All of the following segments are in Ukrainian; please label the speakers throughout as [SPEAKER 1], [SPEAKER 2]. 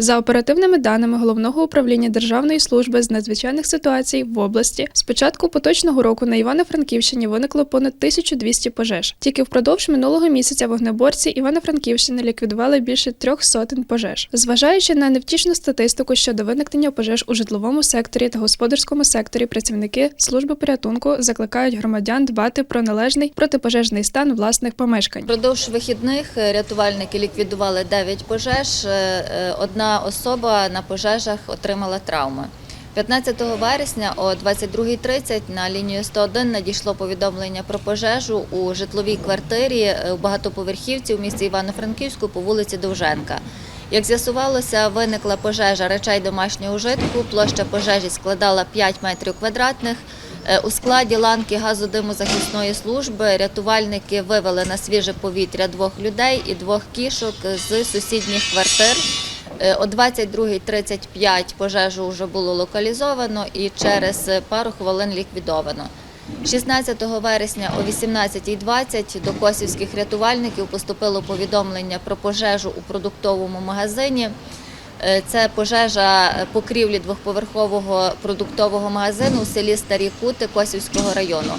[SPEAKER 1] За оперативними даними головного управління Державної служби з надзвичайних ситуацій в області, з початку поточного року на Івано-Франківщині виникло понад 1200 пожеж. Тільки впродовж минулого місяця вогнеборці Івано-Франківщини ліквідували більше трьох сотень пожеж. Зважаючи на невтішну статистику щодо виникнення пожеж у житловому секторі та господарському секторі, працівники служби порятунку закликають громадян дбати про належний протипожежний стан власних помешкань.
[SPEAKER 2] Впродовж вихідних е, рятувальники ліквідували 9 пожеж. Е, е, Одна особа на пожежах отримала травми. 15 вересня о 22.30 на лінію 101 надійшло повідомлення про пожежу у житловій квартирі е, у багатоповерхівці у місті Івано-Франківську по вулиці Довженка. Як з'ясувалося, виникла пожежа речей домашнього ужитку. Площа пожежі складала 5 метрів квадратних. Е, У складі ланки газодимозахисної служби рятувальники вивели на свіже повітря двох людей і двох кішок з сусідніх квартир. Е, О 22.35 пожежу вже було локалізовано і через пару хвилин ліквідовано. 16 вересня о 18.20 до косівських рятувальників поступило повідомлення про пожежу у продуктовому магазині. Е, Це пожежа покрівлі двохповерхового продуктового магазину у селі Старі Кути Косівського району.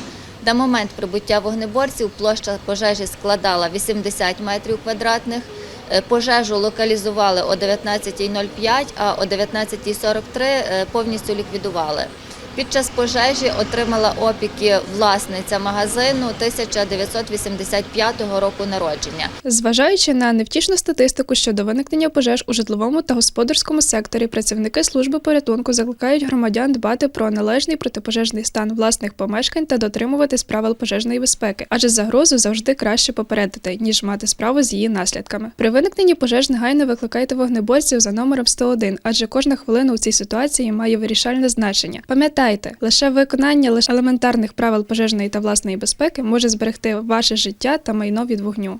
[SPEAKER 2] На момент прибуття вогнеборців площа пожежі складала 80 метрів квадратних. Е, Пожежу локалізували о 19.05, а о 19.43 е, повністю ліквідували. Під час пожежі отримала опіки власниця магазину 1985 року народження.
[SPEAKER 1] Зважаючи на невтішну статистику щодо виникнення пожеж у житловому та господарському секторі, працівники служби порятунку закликають громадян дбати про належний протипожежний стан власних помешкань та дотримуватись правил пожежної безпеки, адже загрозу завжди краще попередити, ніж мати справу з її наслідками. При виникненні пожеж негайно викликайте вогнеборців за номером 101, адже кожна хвилина у цій ситуації має вирішальне значення. Пам'ятайте, лише виконання лише елементарних правил пожежної та власної безпеки може зберегти ваше життя та майно від вогню.